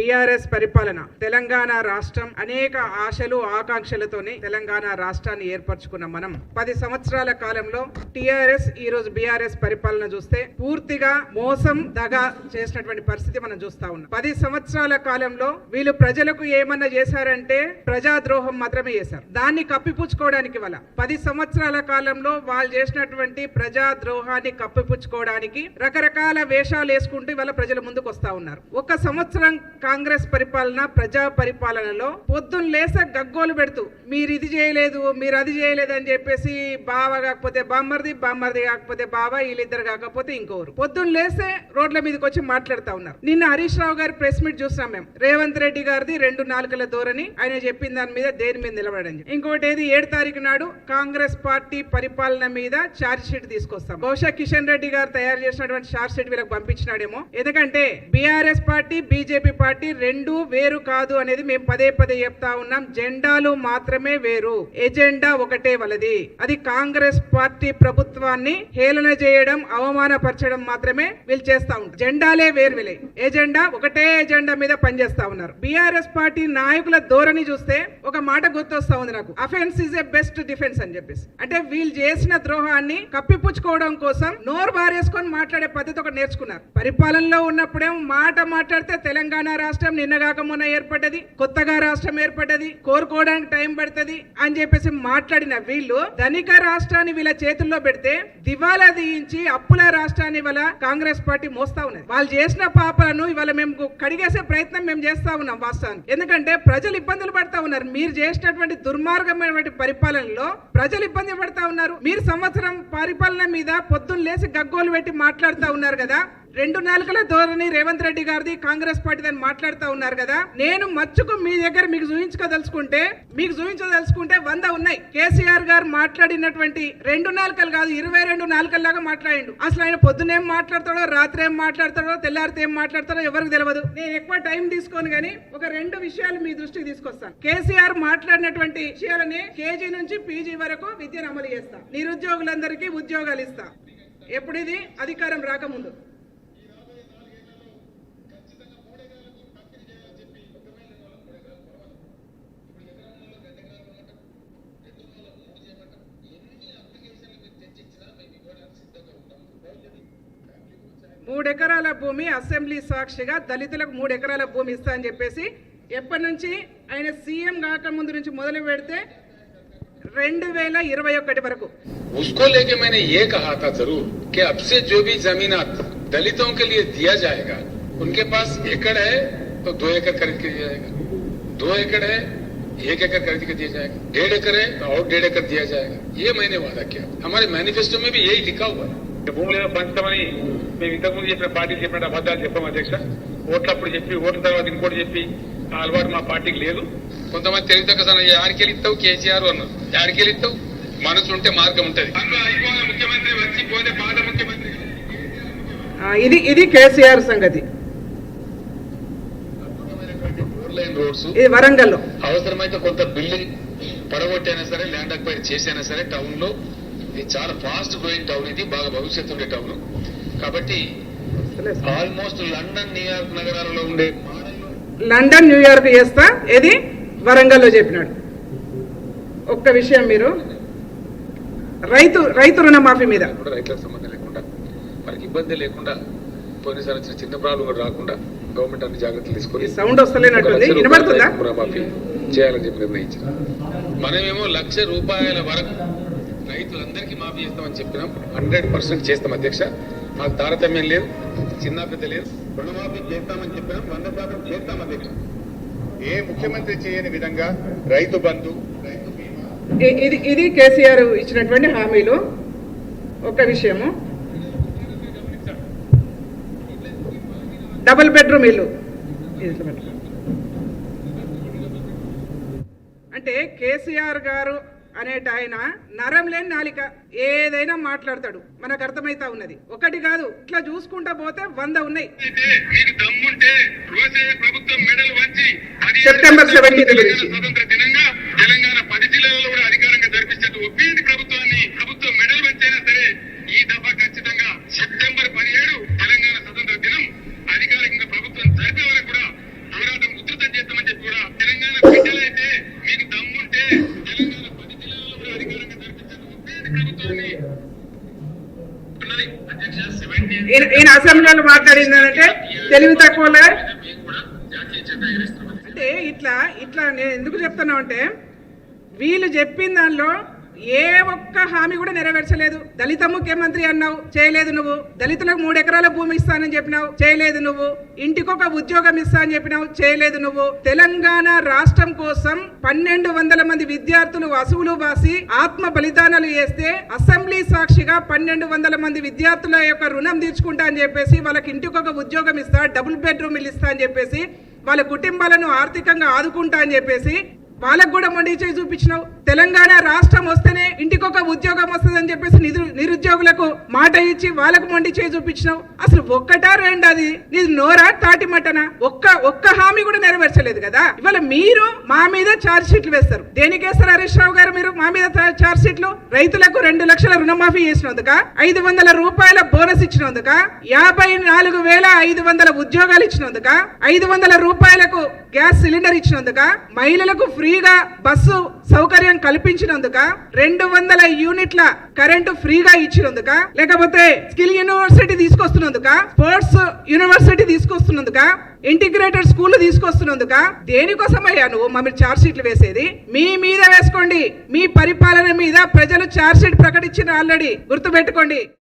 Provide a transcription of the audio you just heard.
BRS పరిపాలన తెలంగాణ రాష్ట్రం అనేక ఆశలు ఆకాంక్షలతోని తెలంగాణ రాష్ట్రాన్ని ఏర్పరచుకున్న మనం. పది సంవత్సరాల కాలంలో టిఆర్ఎస్ ఈ రోజు బీఆర్ఎస్ పరిపాలన చూస్తే పూర్తిగా మోసం దగా చేసినటువంటి పరిస్థితి మనం చూస్తా ఉన్నాం. పది సంవత్సరాల కాలంలో వీళ్ళు ప్రజలకు ఏమన్నా చేశారంటే ప్రజాద్రోహం మాత్రమే చేశారు. దాన్ని కప్పిపుచ్చుకోవడానికి వల్ల. పది సంవత్సరాల కాలంలో వాళ్ళు చేసినటువంటి ప్రజాద్రోహాన్ని కప్పిపుచ్చుకోవడానికి రకరకాల వేషాలు వేసుకుంటూ ఇవాళ ప్రజల ముందుకు వస్తా ఉన్నారు. ఒక సంవత్సరం కాంగ్రెస్ పరిపాలన ప్రజా పరిపాలనలో పొద్దున్న లేస గగ్గోలు పెడుతూ మీరు ఇది చేయలేదు మీరు అది చేయలేదు అని చెప్పేసి బావ కాకపోతే బామ్మర్ది బామ్మర్ది కాకపోతే బావ వీళ్ళిద్దరు కాకపోతే ఇంకోరు. పొద్దున్న లేసే రోడ్ల మీదకి వచ్చి మాట్లాడుతా ఉన్నారు. నిన్న హరీష్ రావు గారి ప్రెస్ మీట్ చూసాం మేము. రేవంత్ రెడ్డి గారిది రెండు నాలుకల ధోరణి. ఆయన చెప్పిన దాని మీద దేని మీద నిలబడండి ఇంకోటి ఏది? ఏడు తారీఖు నాడు కాంగ్రెస్ పార్టీ పరిపాలన మీద ఛార్జ్ షీట్ తీసుకొస్తాం. బహుశా కిషన్ రెడ్డి గారు తయారు చేసినటువంటి ఛార్జ్ షీట్ వీళ్ళకి పంపించినాడేమో. ఎందుకంటే బీఆర్ఎస్ పార్టీ బీజేపీ పార్టీ రెండు వేరు కాదు అనేది మేము పదే పదే చెప్తా ఉన్నాం. జెండాలు మాత్రమే వేరు. ఎజెండా ఒకటే వలది. అది కాంగ్రెస్ పార్టీ ప్రభుత్వాన్ని హేళన చేయడం అవమానపరచడం మాత్రమే వీళ్ళు చేస్తా ఉంటారు. జెండాలే వేరు విలే ఎజెండా ఒకటే ఎజెండా మీద పనిచేస్తా ఉన్నారు. బీఆర్ఎస్ పార్టీ నాయకుల ధోరణి చూస్తే ఒక మాట గుర్తొస్తా ఉంది నాకు. Offence is a best defence అని చెప్పేసి. అంటే వీళ్ళు చేసిన ద్రోహాన్ని కప్పిపుచ్చుకోవడం కోసం నోరు బారేసుకొని మాట్లాడే పద్ధతి ఒకటి నేర్చుకున్నారు. పరిపాలనలో ఉన్నప్పుడేమో మాట మాట్లాడితే తెలంగాణ రాష్ట్రం నిన్నగాక మొన్న ఏర్పడ్డది కొత్తగా రాష్ట్రం ఏర్పడ్డది కోరుకోవడానికి టైం పడుతుంది అని చెప్పేసి మాట్లాడిన వీళ్ళు ధనిక రాష్ట్రాన్ని వీళ్ళ చేతుల్లో పెడితే దివాలా తీయించి అప్పుల రాష్ట్రాన్ని ఇవాళ కాంగ్రెస్ పార్టీ మోస్తా ఉన్నది. వాళ్ళు చేసిన పాపలను ఇవాళ మేము కడిగేసే ప్రయత్నం మేము చేస్తా ఉన్నాం వాస్తవానికి. ఎందుకంటే ప్రజలు ఇబ్బందులు పడతా ఉన్నారు. మీరు చేసినటువంటి దుర్మార్గమైనటువంటి పరిపాలనలో ప్రజలు ఇబ్బంది పడతా ఉన్నారు. మీరు సంవత్సరం పరిపాలన మీద పొద్దున్న లేసి గగ్గోలు పెట్టి మాట్లాడుతూ ఉన్నారు కదా. రెండు నాలుకల ధోరణి రేవంత్ రెడ్డి గారిది కాంగ్రెస్ పార్టీ అని మాట్లాడుతూ ఉన్నారు కదా. నేను మచ్చుకు మీ దగ్గర మీకు చూపించుకోదలుచుకుంటే మీకు చూపించదలుచుకుంటే వంద ఉన్నాయి. కేసీఆర్ గారు మాట్లాడినటువంటి రెండు నాలుకలు కాదు ఇరవై రెండు నాలుకల్లాగా మాట్లాడిండు. అసలు ఆయన పొద్దునేం మాట్లాడతాడో రాత్రి ఏం మాట్లాడతాడో తెల్లారితే ఏం మాట్లాడతాడో ఎవరికి తెలియదు నేను ఎక్కువ టైం తీసుకోను కానీ ఒక రెండు విషయాలు మీ దృష్టికి తీసుకొస్తాను. కేసీఆర్ మాట్లాడినటువంటి విషయాలని కేజీ నుంచి పీజీ వరకు విద్యను అమలు చేస్తా. నిరుద్యోగులందరికీ ఉద్యోగాలు ఇస్తా. ఎప్పుడు ఇది అధికారం రాకముందు. మూడు ఎకరాల భూమి అసెంబ్లీ సాక్షిగా దళితులకు మూడు ఎకరాల భూమి ఇస్తా అని చెప్పేసి ఎప్పటి నుంచి ఆయన సీఎం కాక ముందు నుంచి మొదలు పెడితే రెండు వేల ఇరవై ఒకటి వరకు उसको लेके मैंने ये कहा था जरूर कि अब से जो भी जमीनात दलितों के लिए दिया जाएगा उनके पास एकड़ है तो दो एकड़ खरीद के दिया जाएगा दो एकड़ है एक एकड़ खरीद के दिया जाएगा डेढ़ एकड़ है तो और डेढ़ एकड़ दिया जाएगा ये मैंने वादा किया हमारे मैनिफेस्टो में भी यही लिखा हुआ है భూములు ఏదో పంచమని మేము ఇంతకుముందు చెప్పిన పార్టీలు చెప్పిన అబద్ధాలు చెప్పాం అధ్యక్ష. ఓట్లప్పుడు చెప్పి ఓట్ల తర్వాత ఇంకోటి చెప్పి ఆ అలవాటు మా పార్టీకి లేదు. కొంతమంది తెలివితేటలు యాడికెళ్ళి ఇస్తావు కేసీఆర్ అన్నారు యాడికెళ్ళి ఇస్తావు మనసు ఉంటే మార్గం ఉంటది. అందులో అయిపోయిన ముఖ్యమంత్రి వచ్చి పోతే పాత ముఖ్యమంత్రి ఆ, ఇది ఇది కేసీఆర్ సంగతి. Four lane roads. ఇది వరంగల్లో. అవసరమైతే కొంత బిల్డింగ్ పడగొట్టైనా సరే ల్యాండ్ అక్వైర్ చేసైనా సరే టౌన్లో ఇది చాలా ఫాస్ట్ గ్రోయింగ్ టౌన్ ఇది బాగా భవిష్యత్తు ఉండే టౌన్ కాబట్టి ఆల్మోస్ట్ లండన్ న్యూయార్క్ నగరాలలో ఉండే లండన్ న్యూయార్క్ చేస్తా. ఏది? వరంగల్లో చెప్పినాడు. ఒక్క విషయం మీరు. రైతు రైతు రుణమాఫీ మీద. కూడా రైతులకు సంబంధం లేకుండా మనకి ఇబ్బంది లేకుండా పోయినసారి వచ్చిన చిన్న ప్రాబ్లం కూడా రాకుండా గవర్నమెంట్ అన్ని జాగ్రత్తలు తీసుకొని సౌండ్ వస్తలేనట్టుంది. వినబడుతుందా? రుణమాఫీ చేయాలని చెప్పి నిర్ణయించాం మనమేమో లక్ష రూపాయల వరకు రైతులందరికీ మాఫీ చేస్తామని చెప్పినాం. హండ్రెడ్ పర్సెంట్ చేస్తాం అధ్యక్ష. మాకు తారతమ్యం లేదు చిన్న పెద్ద లేదు. రుణమాఫీ చేస్తామని చెప్పినాం వంద శాతం చేస్తాం అధ్యక్ష. ఏ ముఖ్యమంత్రి చేయని విధంగా రైతు బంధు ఇది ఇది కేసీఆర్ ఇచ్చినటువంటి హామీలు. ఒక విషయము. డబుల్ బెడ్రూమ్ ఇల్లు. అంటే కేసీఆర్ గారు అనేట ఆయన నరం లేని నాలిక ఏదైనా మాట్లాడతాడు. మనకు అర్థమైతా ఉన్నది. ఒకటి కాదు ఇట్లా చూసుకుంటా పోతే వంద ఉన్నాయి. సెప్టెంబర్ 17 తెలంగాణ గురించి. పిల్లలు మాట్లాడింది అంటే తెలివి తక్కువలే అంటే ఇట్లా ఇట్లా నేను ఎందుకు చెప్తున్నా అంటే వీళ్ళు చెప్పిన దానిలో ఏ ఒక్క హామీ కూడా నెరవేర్చలేదు. దళిత ముఖ్యమంత్రి అన్నావు చేయలేదు నువ్వు. దళితులకు మూడు ఎకరాల భూమి ఇస్తానని చెప్పినావు చేయలేదు నువ్వు. ఇంటికొక ఉద్యోగం ఇస్తా అని చెప్పినావు చేయలేదు నువ్వు. తెలంగాణ రాష్ట్రం కోసం పన్నెండు వందల మంది విద్యార్థులు అసువులు బాసి ఆత్మ బలిదానాలు చేస్తే అసెంబ్లీ సాక్షిగా పన్నెండు వందల మంది విద్యార్థుల యొక్క రుణం తీర్చుకుంటా అని చెప్పేసి వాళ్ళకి ఇంటికొక ఉద్యోగం ఇస్తా డబుల్ బెడ్రూమ్ ఇస్తా అని చెప్పేసి వాళ్ళ కుటుంబాలను ఆర్థికంగా ఆదుకుంటా అని చెప్పేసి వాళ్ళకు కూడా మొండి చేయి చూపించినావు. తెలంగాణ రాష్ట్రం వస్తేనే ఇంటికొక ఉద్యోగం వస్తుందని చెప్పేసి నిరు నిరుద్యోగులకు మాట ఇచ్చి వాళ్ళకు మొండి చేయి చూపించినావు? అసలు ఒక్కటా రెండు అది నీది నోరా తాటి మటన? ఒక్క ఒక్క హామీ కూడా నెరవేర్చలేదు కదా? ఇవాళ మీరు మా మీద ఛార్జ్ షీట్లు వేస్తారు. దేనికి వేస్తారు హరీష్ రావు గారు మీరు? మా మీద ఛార్జ్ షీట్లు రైతులకు రెండు లక్షల రుణమాఫీ చేసినందుక? ఐదు వందల రూపాయల బోనస్ ఇచ్చినందుక? యాభై నాలుగు వేల ఐదు వందల ఉద్యోగాలు ఇచ్చినందుక? ఐదు వందల రూపాయలకు గ్యాస్ సిలిండర్ ఇచ్చినందుక? మహిళలకు ఫ్రీగా బస్సు సౌకర్యం కల్పించినందుక రెండు వందల యూనిట్ల కరెంటు ఫ్రీగా ఇచ్చినందుక లేకపోతే స్కిల్ యూనివర్సిటీ తీసుకొస్తున్నందుక స్పోర్ట్స్ యూనివర్సిటీ తీసుకొస్తున్నందుక ఇంటిగ్రేటెడ్ స్కూల్ తీసుకొస్తున్నందుక దేనికోసమయ్యా నువ్వు మమ్మల్ని చార్జ్షీట్లు వేసేది? మీ మీద వేసుకోండి. మీ పరిపాలన మీద ప్రజలు చార్జ్షీట్ ప్రకటించిన ఆల్రెడీ గుర్తుపెట్టుకోండి.